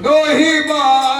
ડોહી બા